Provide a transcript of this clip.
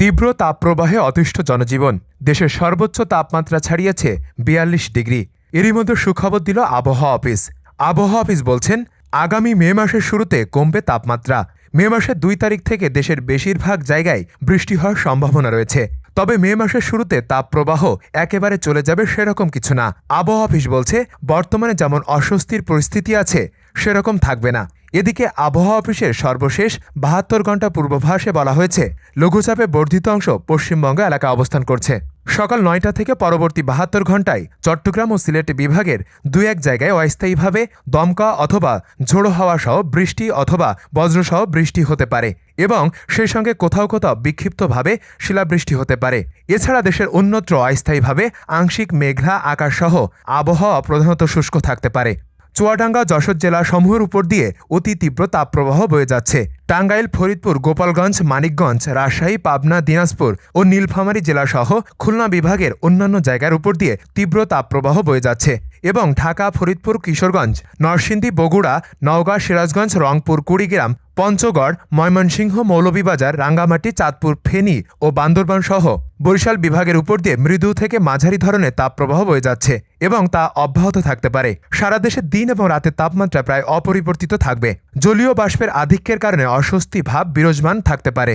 তীব্র তাপপ্রবাহে অতিষ্ঠ জনজীবন। দেশের সর্বোচ্চ তাপমাত্রা ছাড়িয়েছে বিয়াল্লিশ ডিগ্রি। এরই মধ্যে সুখবর দিল আবহাওয়া অফিস। আবহাওয়া অফিস বলছেন, আগামী মে মাসের শুরুতে কমবে তাপমাত্রা। মে মাসের দুই তারিখ থেকে দেশের বেশিরভাগ জায়গায় বৃষ্টি হওয়ার সম্ভাবনা রয়েছে। তবে মে মাসের শুরুতে তাপপ্রবাহ একেবারে চলে যাবে সেরকম কিছু না। আবহাওয়া অফিস বলছে, বর্তমানে যেমন অস্বস্তির পরিস্থিতি আছে, সেরকম থাকবে না। এদিকে আবহাওয়া অফিসের সর্বশেষ বাহাত্তর ঘণ্টা পূর্বাভাসে বলা হয়েছে, লঘুচাপে বর্ধিত অংশ পশ্চিমবঙ্গ এলাকা অবস্থান করছে। সকাল নয়টা থেকে পরবর্তী বাহাত্তর ঘন্টায় চট্টগ্রাম ও সিলেট বিভাগের দুই এক জায়গায় অস্থায়ীভাবে দমকা অথবা ঝোড়ো হাওয়া সহ বৃষ্টি অথবা বজ্রসহ বৃষ্টি হতে পারে এবং সেই সঙ্গে কোথাও কোথাও বিক্ষিপ্তভাবে শিলাবৃষ্টি হতে পারে। এছাড়া দেশের অন্যত্র অস্থায়ীভাবে আংশিক মেঘলা আকাশসহ আবহাওয়া প্রধানত শুষ্ক থাকতে পারে। চুয়াডাঙ্গা যশোর জেলা সমূহের উপর দিয়ে অতি তীব্র তাপপ্রবাহ বয়ে যাচ্ছে। টাঙ্গাইল, ফরিদপুর, গোপালগঞ্জ, মানিকগঞ্জ, রাজশাহী, পাবনা, দিনাজপুর ও নীলফামারী জেলাসহ খুলনা বিভাগের অন্যান্য জায়গার উপর দিয়ে তীব্র তাপপ্রবাহ বয়ে যাচ্ছে এবং ঢাকা, ফরিদপুর, কিশোরগঞ্জ, নরসিংদী, বগুড়া, নওগাঁ, সিরাজগঞ্জ, রংপুর, কুড়িগ্রাম পঞ্চগড়, ময়মনসিংহ, মৌলভীবাজার, রাঙ্গামাটি, চাঁদপুর, ফেনী ও বান্দরবান সহ বরিশাল বিভাগের উপর দিয়ে মৃদু থেকে মাঝারি ধরনের তাপপ্রবাহ বয়ে যাচ্ছে এবং তা অব্যাহত থাকতে পারে। সারা দেশে দিন এবং রাতের তাপমাত্রা প্রায় অপরিবর্তিত থাকবে। জলীয় বাষ্পের আধিক্যের কারণে অস্বস্তি ভাব বিরাজমান থাকতে পারে।